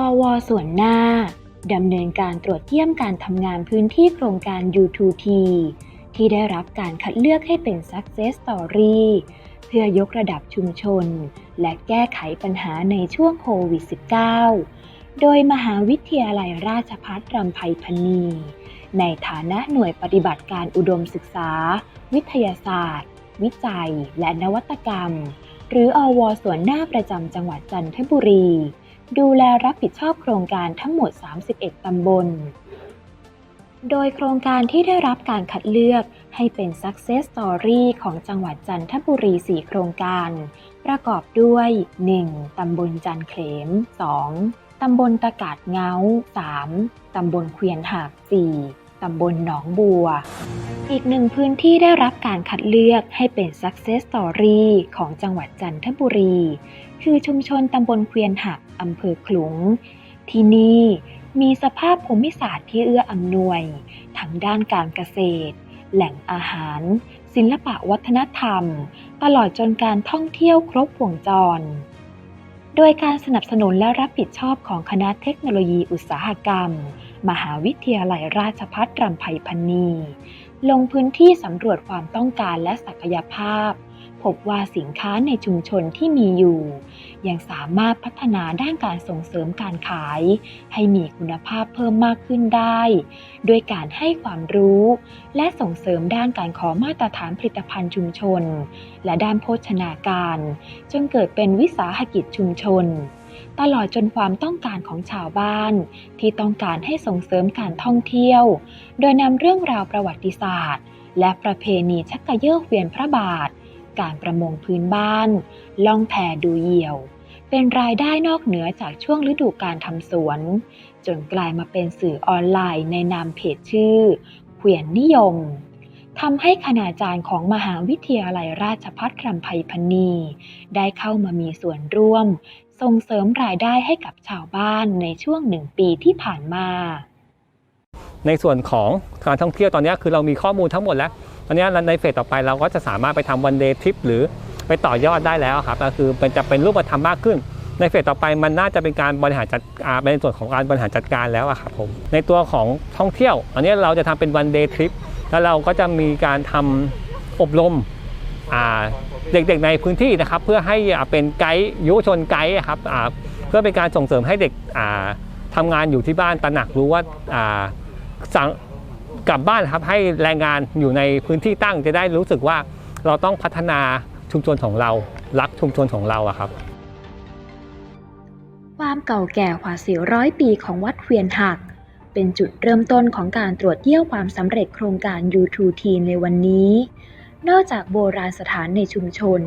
อวส่วนหน้าดำเนินการตรวจเยี่ยมการทำงานพื้นที่โครงการ U2T ที่ได้รับการคัดเลือกให้เป็น Success Story เพื่อยกระดับชุมชน และแก้ไขปัญหาในช่วงโควิด -19 โดยมหาวิทยาลัยราชภัฏรำไพพรรณีในฐานะหน่วยปฏิบัติการอุดมศึกษา วิทยาศาสตร์ วิจัย และนวัตกรรม หรืออวส่วนหน้าประจำจังหวัดจันทบุรี ดูแลรับผิดชอบโครงการทั้งหมด 31 ตำบล โดยโครงการที่ได้รับการคัดเลือกให้เป็น Success Story ของจังหวัดจันทบุรี 4 โครงการ ประกอบด้วย 1. ตำบลจันเขลม 2. ตำบลตะกาดเงา 3. ตำบลเควียนหัก 4. ตำบลหนองบัว อีกหนึ่งพื้นที่ได้รับการคัดเลือกให้เป็น Success Story ของจังหวัดจันทบุรี คือชุมชนตำบลเควียนหักอำเภอขลุง ที่นี่มีสภาพภูมิศาสตร์ที่เอื้ออำนวยทั้งด้านการเกษตร แหล่งอาหาร ศิลปะวัฒนธรรม ตลอดจนการท่องเที่ยวครบวงจร โดยการสนับสนุนและรับผิดชอบของคณะเทคโนโลยีอุตสาหกรรม มหาวิทยาลัยราชภัฏรำไพพรรณี ลงพื้นที่สำรวจความต้องการและศักยภาพ พบว่าสินค้าในชุมชนที่มีอยู่ ยังสามารถพัฒนาด้านการส่งเสริมการขาย ให้มีคุณภาพเพิ่มมากขึ้นได้ ด้วยการให้ความรู้ และส่งเสริมด้านการขอมาตรฐานผลิตภัณฑ์ชุมชน และด้านโภชนาการ จนเกิดเป็นวิสาหกิจชุมชน ตลอดจนความต้องการของชาวบ้าน ที่ต้องการให้ส่งเสริมการท่องเที่ยว โดยนำเรื่องราวประวัติศาสตร์ และประเพณีชักกระเยาะเวียนพระบาท การประมงพื้นบ้าน ล่องแพดูเหยี่ยว เป็นรายได้นอกเหนือจากช่วงฤดูการทำสวน จนกลายมาเป็นสื่อออนไลน์ในนามเพจชื่อเขียนนิยมทำให้คณาจารย์ของมหาวิทยาลัยราชภัฏรำไพพรรณี ได้เข้ามามีส่วนร่วม ส่งเสริมรายได้ให้กับชาวบ้านในช่วงหนึ่งปีที่ผ่านมา ในส่วนของการท่องเที่ยวตอนนี้คือเรามีข้อมูลทั้งหมดแล้ว ตอนนี้ในเฟสต่อไปเราก็จะสามารถไปทำวันเดย์ทริปหรือไปต่อยอดได้แล้วครับก็คือเป็นจะเป็นรูปธรรมมากขึ้น ในเฟสต่อไปมันน่าจะเป็นการบริหารจัดอ่าเป็นส่วนของการบริหารจัดการแล้วครับผมในตัวของท่องเที่ยว อันนี้เราจะทำเป็นวันเดย์ทริปแล้วเราก็จะมีการทำอบรม เด็กๆในพื้นที่นะครับ เพื่อให้เป็นไกด์ยุวชนไกด์ครับเพื่อเป็นการส่งเสริมให้เด็กอ่าทำงานอยู่ที่บ้านตระหนักรู้ว่าอ่าสั่งกลับบ้านครับให้แรงงานอยู่ในพื้นที่ตั้งจะได้รู้สึกว่าเราต้องพัฒนาชุมชนของเรา รักชุมชนของเราอะครับ ความเก่าแก่กว่า400 ปีของวัดเวียนหัก เป็นจุดเริ่มต้นของการตรวจเยี่ยวความสำเร็จโครงการ U2T ในวันนี้ นอกจากโบราณสถานในชุมชน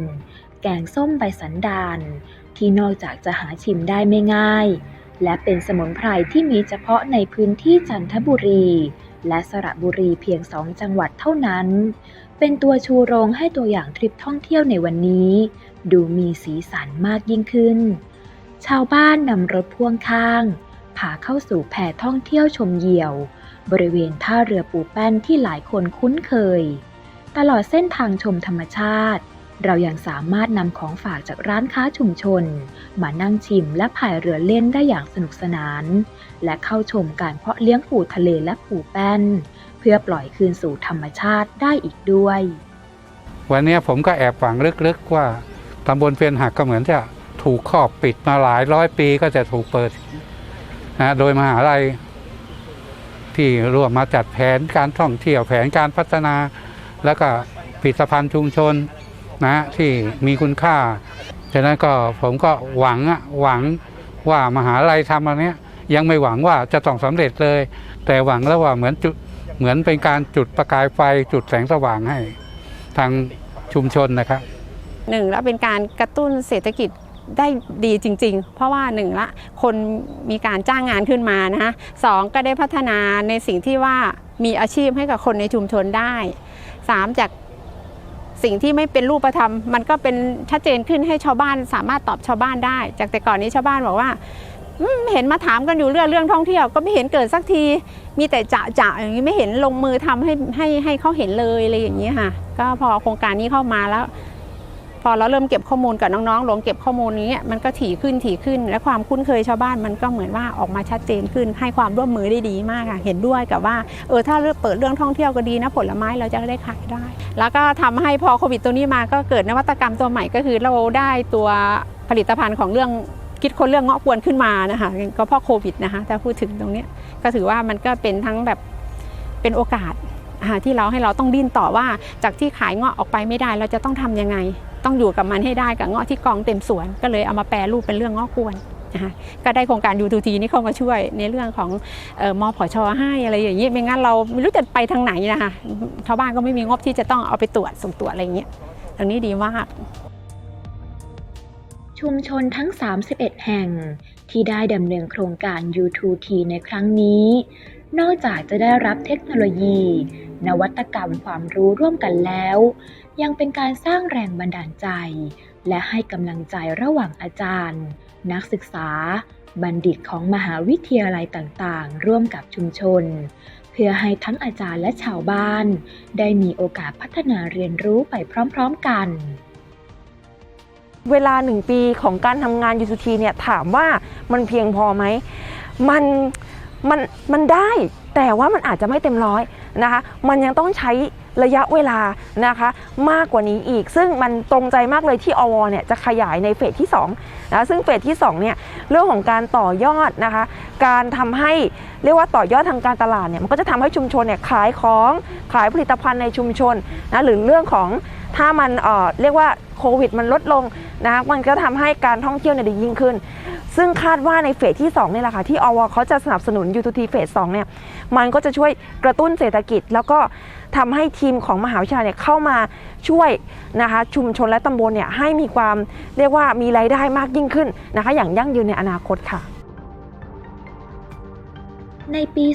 แกงส้มใบสันดานที่นอกจากจะหาชิมได้ไม่ง่าย และเป็นสมุนไพรที่มีเฉพาะในพื้นที่จันทบุรี และสระบุรีเพียงสองจังหวัดเท่านั้น เป็นตัวชูโรงให้ตัวอย่างทริปท่องเที่ยวในวันนี้ ดูมีสีสันมากยิ่งขึ้น ชาวบ้านนำรถพ่วงข้างพาเข้าสู่แพท่องเที่ยวชมเหยี่ยว บริเวณท่าเรือปูแป้นที่หลายคนคุ้นเคย ตลอดเส้นทางชมธรรมชาติ เรายังสามารถนำของฝากจากร้านค้าชุมชน มานั่งชิมและพายเรือเล่นได้อย่างสนุกสนาน และเข้าชมการเพาะเลี้ยงปูทะเลและปูแป้น เพื่อปล่อยคืนสู่ธรรมชาติได้อีกด้วย วันนี้ผมก็แอบฝังลึกๆว่าตำบลเพียนหักก็เหมือนจะถูกครอบปิดมาหลายร้อยปีก็จะถูกเปิดนะโดยมหาลัยที่ร่วมมาจัดแผนการท่องเที่ยวแผนการพัฒนา แล้วก็ผลิตภัณฑ์ชุมชนนะที่มีคุณค่าฉะนั้นก็ผมก็หวังหวังว่ามหาลัยทำอันเนี้ยยังไม่หวังว่าจะต้องสำเร็จเลย แต่หวังแล้วว่าเหมือนจุดเหมือนเป็นการจุดประกายไฟจุดแสงสว่างให้ทางชุมชนนะครับหนึ่งแล้วเป็นการกระตุ้นเศรษฐกิจได้ดีจริง ๆ เพราะว่าหนึ่งละคนมีการจ้างงานขึ้นมานะคะสองก็ได้พัฒนาในสิ่งที่ว่ามีอาชีพให้กับคนในชุมชนได้ สามจากสิ่งที่ไม่เป็นรูปธรรม มันก็เป็นชัดเจนขึ้นให้ชาวบ้านสามารถตอบชาวบ้านได้ จากแต่ก่อนนี้ชาวบ้านบอกว่าเห็นมาถามกันอยู่เรื่องเรื่องท่องเที่ยว ก็ไม่เห็นเกิดสักที มีแต่จะจะอย่างนี้ไม่เห็นลงมือทำให้ให้ให้เขาเห็นเลยอะไรอย่างนี้ค่ะ ก็พอโครงการนี้เข้ามาแล้ว พอเราเริ่มเก็บข้อมูลกับน้องๆลงเก็บข้อมูลนี้มันก็ถี่ขึ้นถี่ขึ้น และความคุ้นเคยชาวบ้านมันก็เหมือนว่าออกมาชัดเจนขึ้น ให้ความร่วมมือได้ดีมากค่ะเห็นด้วยกับว่าเออถ้าเปิดเรื่องท่องเที่ยวก็ดีนะผลไม้เราจะได้ขายได้ แล้วก็ทำให้พอโควิดตัวนี้มาก็เกิดนวัตกรรมตัวใหม่ก็คือเราได้ตัวผลิตภัณฑ์ของเรื่องคิดคนเรื่องเงาะกวนขึ้นมานะคะก็เพราะโควิดนะคะถ้าพูดถึงตรงนี้ก็ถือว่ามันก็เป็นทั้งแบบเป็นโอกาสที่เราให้เราต้องดิ้นต่อว่าจากที่ขายเงาะออกไปไม่ได้ เราจะต้องทำยังไง ต้องอยู่กับมันให้ได้กับเงาะที่กองเต็มสวน ก็เลยเอามาแปรรูปเป็นเรื่องเงาะกวนนะคะก็ได้โครงการยูทูทีนี่เข้ามาช่วยในเรื่องของเออมอผชให้อะไรอย่างนี้ไม่งั้นเราไม่รู้จะไปทางไหนนะคะชาวบ้านก็ไม่มีงบที่จะต้องเอาไปตรวจส่งตรวจอะไรอย่างเงี้ยตรงนี้ดีมากชุมชนทั้ง 31 แห่งที่ได้ดำเนินโครงการ U2T ในครั้งนี้ นอกจากจะได้รับเทคโนโลยีนวัตกรรมความรู้ร่วมกันแล้ว ยังเป็นการสร้างแรงบันดาลใจ และให้กำลังใจระหว่างอาจารย์ นักศึกษา บัณฑิตของมหาวิทยาลัยต่างๆ ร่วมกับชุมชน เพื่อให้ทั้งอาจารย์และชาวบ้าน ได้มีโอกาสพัฒนาเรียนรู้ไปพร้อมๆกันเวลาหนึ่งปีของการทำงาน U2T เนี่ยถามว่ามันเพียงพอไหม มัน มันมันได้แต่ว่ามันอาจจะไม่เต็มร้อยนะคะ มันยังต้องใช้ระยะเวลานะคะ มากกว่านี้อีก ซึ่งมันตรงใจมากเลยที่อวเนี่ยจะขยายในเฟสที่2นะซึ่งเฟสที่2เนี่ยเรื่องของการต่อยอดนะคะ การทำให้เรียกว่าต่อยอดทางการตลาดเนี่ยมันก็จะทำให้ชุมชนเนี่ยขายของขายผลิตภัณฑ์ในชุมชนนะหรือเรื่องของถ้ามันเออเรียกว่า โควิดมันลดลงนะคะมันก็ทำให้การท่องเที่ยวเนี่ยดียิ่งขึ้น ซึ่งคาดว่าในเฟสที่2นี่แหละค่ะที่อวเขาจะสนับสนุน U2T เฟส2เนี่ยมันก็จะช่วยกระตุ้นเศรษฐกิจ แล้วก็ทำให้ทีมของมหาวิทยาลัยเนี่ยเข้ามาช่วยนะคะชุมชนและตำบลเนี่ยให้มีความเรียกว่ามีรายได้มากยิ่งขึ้นนะคะอย่างยั่งยืนในอนาคตค่ะในปี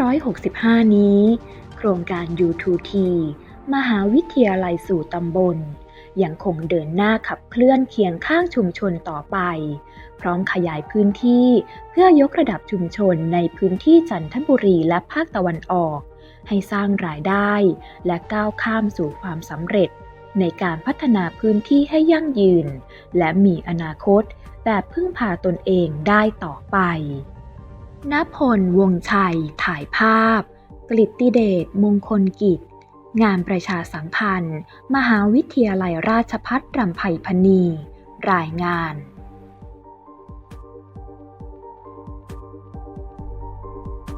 2565 นี้ โครงการ U2T มหาวิทยาลัยสู่ตำบล ยังคงเดินหน้าขับเคลื่อนเคียงข้างชุมชนต่อไป พร้อมขยายพื้นที่เพื่อยกระดับชุมชนในพื้นที่จันทบุรีและภาคตะวันออก ให้สร้างรายได้และก้าวข้ามสู่ความสำเร็จ ในการพัฒนาพื้นที่ให้ยั่งยืน และมีอนาคตแบบพึ่งพาตนเองได้ต่อไปณพลวงชัยถ่ายภาพ กลิตติเดชมงคลกิจ งานประชาสัมพันธ์ มหาวิทยาลัยราชพัฒรำไพพณี รายงาน